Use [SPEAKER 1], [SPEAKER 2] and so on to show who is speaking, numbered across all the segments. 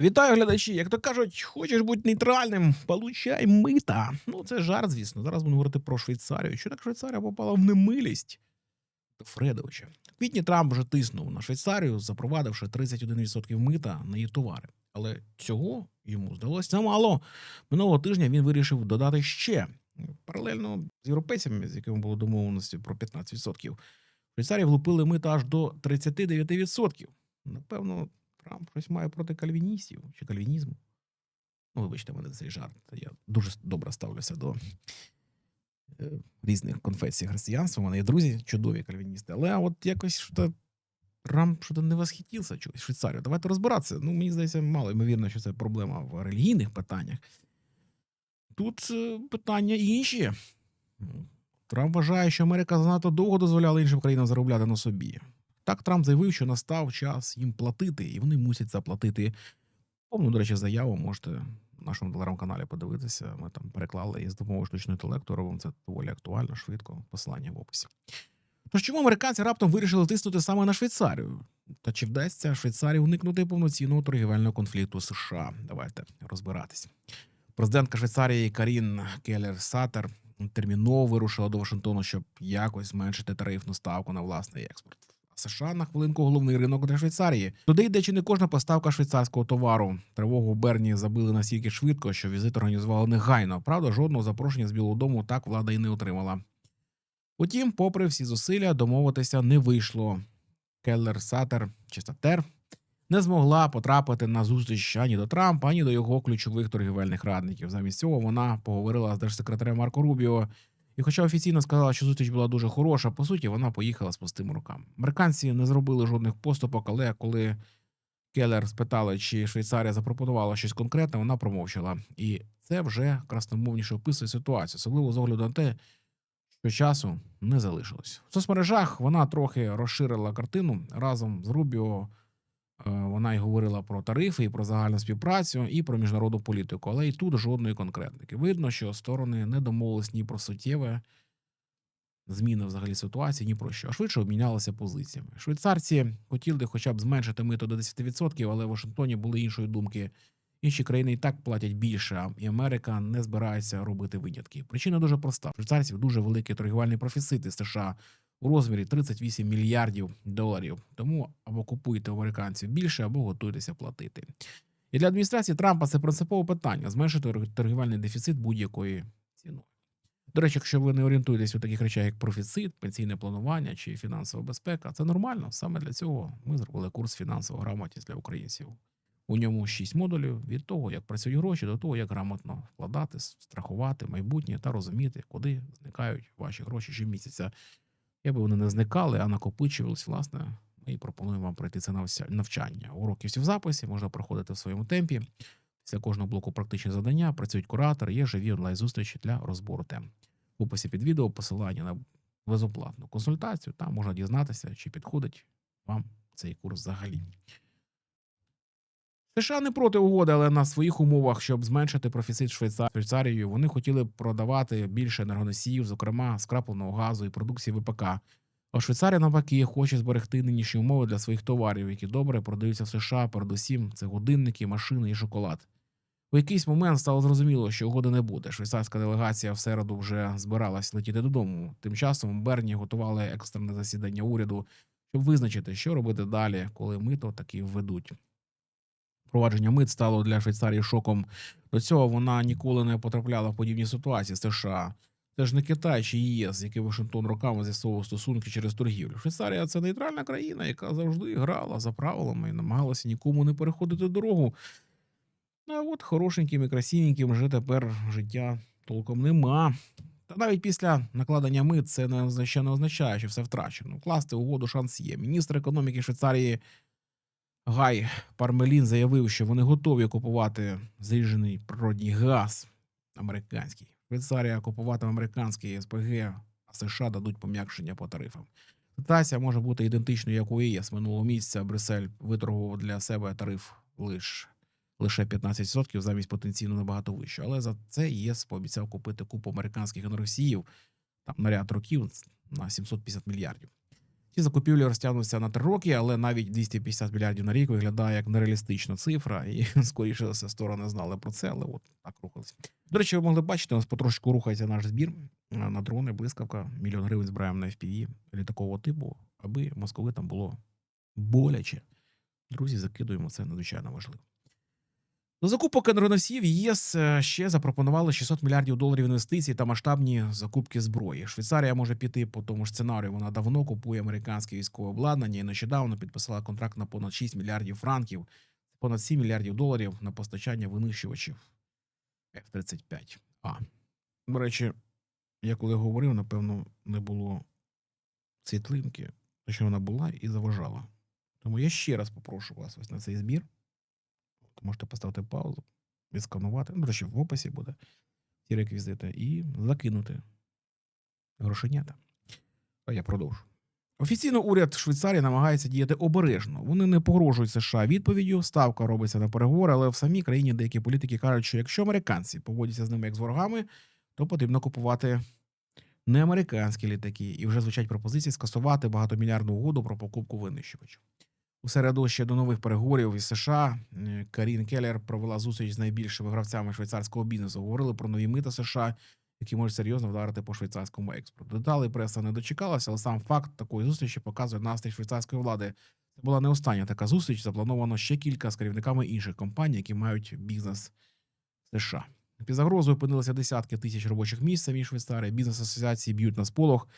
[SPEAKER 1] Вітаю, глядачі. Як то кажуть, хочеш бути нейтральним, получай мита. Ну, це жарт, звісно. Зараз будемо говорити про Швейцарію. Що так Швейцарія попала в немилість до Фредовича. В квітні Трамп вже тиснув на Швейцарію, запровадивши 31% мита на її товари. Але цього йому здалося замало. Минулого тижня він вирішив додати ще. Паралельно з європейцями, з якими було домовленості про 15%. Швейцарії влупили мита аж до 39%. Напевно, Трамп щось має проти кальвіністів чи кальвінізму. Ну, вибачте мене за цей жарт. Я дуже добре ставлюся до е, різних конфесій християнства. У мене є друзі, чудові кальвіністи. Але от якось що Трамп що-то не восхитився чогось Швейцарію. Давайте розбиратися. Ну, мені здається, мало ймовірно, що це проблема в релігійних питаннях. Тут е, питання інші. Трамп вважає, що Америка занадто довго дозволяла іншим країнам заробляти на собі. Так Трамп заявив, що настав час їм платити, і вони мусять заплатити. Повну, до речі, заяву можете в нашому телеграм-каналі подивитися. Ми там переклали і з допомогою штучного інтелекту робимо це доволі актуально, швидко. Посилання в описі. Тож чому американці раптом вирішили тиснути саме на Швейцарію? Та чи вдасться Швейцарії уникнути повноцінного торгівельного конфлікту США? Давайте розбиратись. Президентка Швейцарії Карін Келлер Сатер терміново вирушила до Вашингтону, щоб якось зменшити тарифну ставку на власний експорт. США на хвилинку головний ринок для Швейцарії. Туди йде чи не кожна поставка швейцарського товару. Тривогу Берні забили настільки швидко, що візит організували негайно. Правда, жодного запрошення з Білого Дому так влада і не отримала. Утім, попри всі зусилля, домовитися не вийшло. Келлер Сатер чи Сатер не змогла потрапити на зустріч ані до Трампа, ані до його ключових торгівельних радників. Замість цього вона поговорила з держсекретарем Марко Рубіо. І, хоча офіційно сказала, що зустріч була дуже хороша, по суті, вона поїхала з пустими руками. Американці не зробили жодних поступок, але коли Келлер спитали, чи Швейцарія запропонувала щось конкретне, вона промовчала. І це вже красномовніше описує ситуацію, особливо з огляду на те, що часу не залишилось. В соцмережах вона трохи розширила картину разом з Рубіо. Е, Вона й говорила про тарифи, і про загальну співпрацю, і про міжнародну політику, але і тут жодної конкретники. Видно, що сторони не домовились ні про суттєве зміни взагалі ситуації, ні про що. Швидше обмінялися позиціями. Швейцарці хотіли хоча б зменшити мито до 10%, але в Вашингтоні були іншої думки. Інші країни і так платять більше, і Америка не збирається робити винятки. Причина дуже проста: швейцарців дуже великі торгівельні профіцити з США у розмірі 38 мільярдів доларів. Тому або купуйте американців більше, або готуйтеся платити. І для адміністрації Трампа це принципове питання зменшити торгівельний дефіцит будь-якою ціною. До речі, якщо ви не орієнтуєтесь у таких речах, як профіцит, пенсійне планування чи фінансова безпека, це нормально. Саме для цього ми зробили курс фінансова грамотність для українців. У ньому шість модулів від того, як працюють гроші, до того, як грамотно вкладати, страхувати майбутнє та розуміти, куди зникають ваші гроші щомісяця. Якби вони не зникали, а накопичувались, власне, ми і пропонуємо вам пройти це навчання. Уроки всі в записі, можна проходити в своєму темпі. Після кожного блоку практичні завдання працюють куратори, є живі онлайн-зустрічі для розбору тем. В описі під відео посилання на безоплатну консультацію. Там можна дізнатися, чи підходить вам цей курс взагалі. США не проти угоди, але на своїх умовах, щоб зменшити профіцит Швейцар- Швейцарією, вони хотіли продавати більше енергоносіїв, зокрема скрапленого газу і продукції ВПК. А Швейцарія навпаки хоче зберегти нинішні умови для своїх товарів, які добре продаються в США. Передусім, це годинники, машини і шоколад. У якийсь момент стало зрозуміло, що угоди не буде. Швейцарська делегація в середу вже збиралась летіти додому. Тим часом Берні готували екстрене засідання уряду, щоб визначити, що робити далі, коли мито таки введуть. Впровадження мит стало для Швейцарії шоком. До цього вона ніколи не потрапляла в подібні ситуації з США. Це ж не Китай чи ЄС, який Вашингтон роками з'ясовував стосунки через торгівлю. Швейцарія це нейтральна країна, яка завжди грала за правилами і намагалася нікому не переходити дорогу. А от хорошеньким і красивеньким вже тепер життя толком нема. Та навіть після накладення мит це не ще не означає, що все втрачено. Класти угоду шанс є. Міністр економіки Швейцарії Гай Пармелін заявив, що вони готові купувати зріжений природній газ американський. Швейцарія купуватиме американський СПГ, а США дадуть пом'якшення по тарифам. Ситуація може бути ідентичною, як у ЄС минулого місяця. Брюссель виторгував для себе тариф лише лише 15% замість потенційно набагато вище. Але за це ЄС пообіцяв купити купу американських енергосіїв там на ряд років на 750 мільярдів. Ці закупівлі розтягнуться на три роки, але навіть 250 мільярдів на рік виглядає як нереалістична цифра, і скоріше за все сторони знали про це, але от так рухались. До речі, ви могли бачити, у нас потрошку рухається наш збір е, на дрони, блискавка, мільйон гривень збираємо на FPV літакового типу, аби московитам було боляче. Друзі, закидуємо це надзвичайно важливо. До закупок енергоносіїв ЄС е, ще запропонували 600 мільярдів доларів інвестицій та масштабні закупки зброї. Швейцарія може піти по тому ж сценарію. Вона давно купує американське військове обладнання і нещодавно підписала контракт на понад 6 мільярдів франків, понад 7 мільярдів доларів на постачання винищувачів F-35. А до речі, я коли говорив, напевно, не було світлинки, що вона була і заважала. Тому я ще раз попрошу вас ось на цей збір. Можете поставити паузу, відсканувати. Ну, до речі, в описі буде ці реквізити, і закинути грошенята. А я продовжу. Офіційно уряд Швейцарії намагається діяти обережно. Вони не погрожують США відповіддю. Ставка робиться на переговори, але в самій країні деякі політики кажуть, що якщо американці поводяться з ними як з ворогами, то потрібно купувати не американські літаки. І вже звучать пропозиції скасувати багатомільярдну угоду про покупку винищувачів. У середу ще до нових переговорів із США е, Карін Келлер провела зустріч з найбільшими гравцями швейцарського бізнесу. Говорили про нові мита США, які можуть серйозно вдарити по швейцарському експорту. Деталей преса не дочекалася, але сам факт такої зустрічі показує настрій швейцарської влади. Це була не остання така зустріч. Заплановано ще кілька з керівниками інших компаній, які мають бізнес США. Під загрозою опинилися десятки тисяч робочих місць самій Швейцарії. Бізнес-асоціації б'ють на сполох.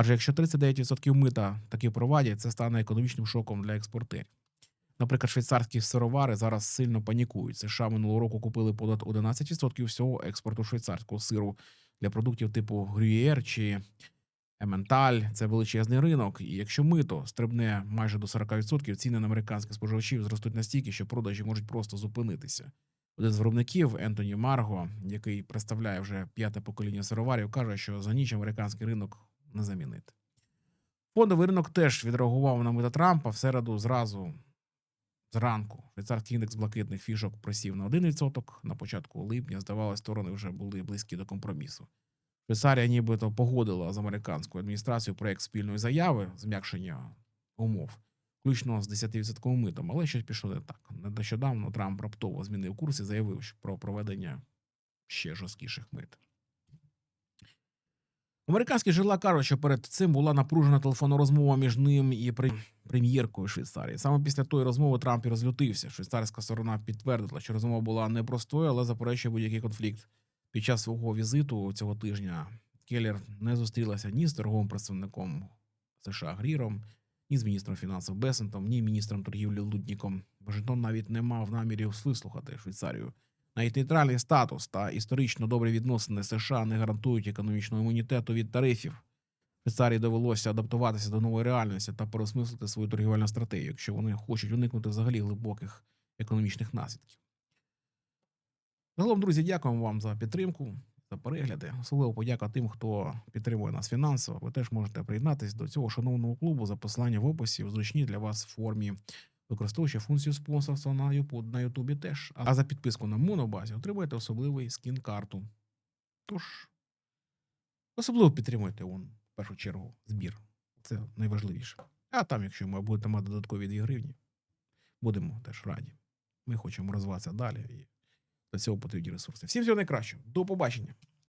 [SPEAKER 1] Адже якщо 39% мита таки провадять, це стане економічним шоком для експортерів. Наприклад, швейцарські сировари зараз сильно панікують. США минулого року купили понад 11% всього експорту швейцарського сиру для продуктів типу Грюєр чи Ементаль. Це величезний ринок. І якщо мито стрибне майже до 40%, ціни на американських споживачів зростуть настільки, що продажі можуть просто зупинитися. Один з виробників Ентоні Марго, який представляє вже п'яте покоління сироварів, каже, що за ніч американський ринок не замінити. Фондовий ринок теж відреагував на мита Трампа в середу зразу зранку. Швейцарський індекс блакитних фішок просів на 1%. На початку липня, здавалося, сторони вже були близькі до компромісу. Швейцарія нібито погодила з американською адміністрацією проект спільної заяви зм'якшення умов, включно з 10% митом, але щось пішло не так. Нещодавно Трамп раптово змінив курс і заявив про проведення ще жорсткіших мит. Американські джерела кажуть, що перед цим була напружена телефонна розмова між ним і прем'єркою Швейцарії. Саме після тої розмови Трамп і розлютився. Швейцарська сторона підтвердила, що розмова була непростою, але заперечує будь-який конфлікт. Під час свого візиту цього тижня Келлер не зустрілася ні з торговим представником США Гріром, ні з міністром фінансів Бесентом, ні міністром торгівлі Лудніком. Вашингтон навіть не мав намірів вислухати Швейцарію. Навіть нейтральний статус та історично добрі відносини США не гарантують економічного імунітету від тарифів. Швейцарії довелося адаптуватися до нової реальності та переосмислити свою торгівельну стратегію, якщо вони хочуть уникнути взагалі глибоких економічних наслідків. Загалом, друзі, дякуємо вам за підтримку, за перегляди. Особливо подяка тим, хто підтримує нас фінансово. Ви теж можете приєднатись до цього шановного клубу за посилання в описі в зручній для вас формі, використовуючи функцію спонсорства на Ютубі теж. А за підписку на Монобазі отримаєте особливий скін-карту. Тож, особливо підтримуйте он, в першу чергу збір. Це найважливіше. А там, якщо ми будете мати додаткові 2 гривні, будемо теж раді. Ми хочемо розвиватися далі. І для цього потрібні ресурси. Всім всього найкращого. До побачення.